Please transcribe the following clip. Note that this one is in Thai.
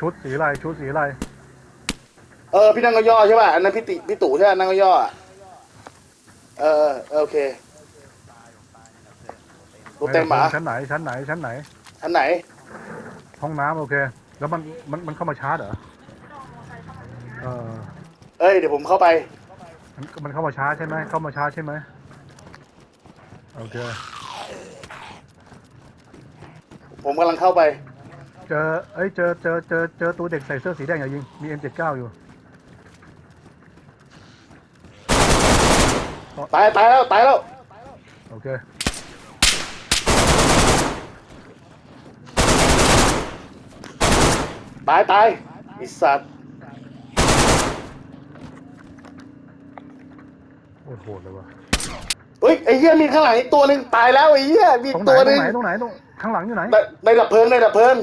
ชุดสีอะไรชุดสีอะไรเออพี่นั่งก็ย่อใช่ป่ะอันนั้นพี่ติพี่ตู่ใช่ไหมนั่งก็ย่ออะเออเออเออโอเคตัวเต็มเหรอชั้นไหนชั้นไหนชั้นไหน อันไหน ห้องน้ำโอเค แล้วมันมันมันเข้ามาชาร์จเหรอเออเอ้ยเดี๋ยวผมเข้าไปมันมันเข้ามาชาร์จใช่ไหมเข้ามาชาร์จใช่ไหมโอเคผมกำลังเข้าไป เจอเอ้ยเจอเจอเจอเจอตัวเด็กใส่เสื้อสีแดงอย่ายิง มี M79 อยู่ ตายตายแล้วตายแล้ว โอเค ตายตายไอิสัตว์โอ้โหดเลยว่ะเฮ้ยไอ้เหี้ยมีข้างหลังอีกตัวหนึ่งตายแล้วไอ้เหี้ยมีตรอีงกไหนตัวหตรนึ่งงไหนตรงไหนตรงข้างหลังอยู่ไหน ในในดับเพลิงในดับเพลิง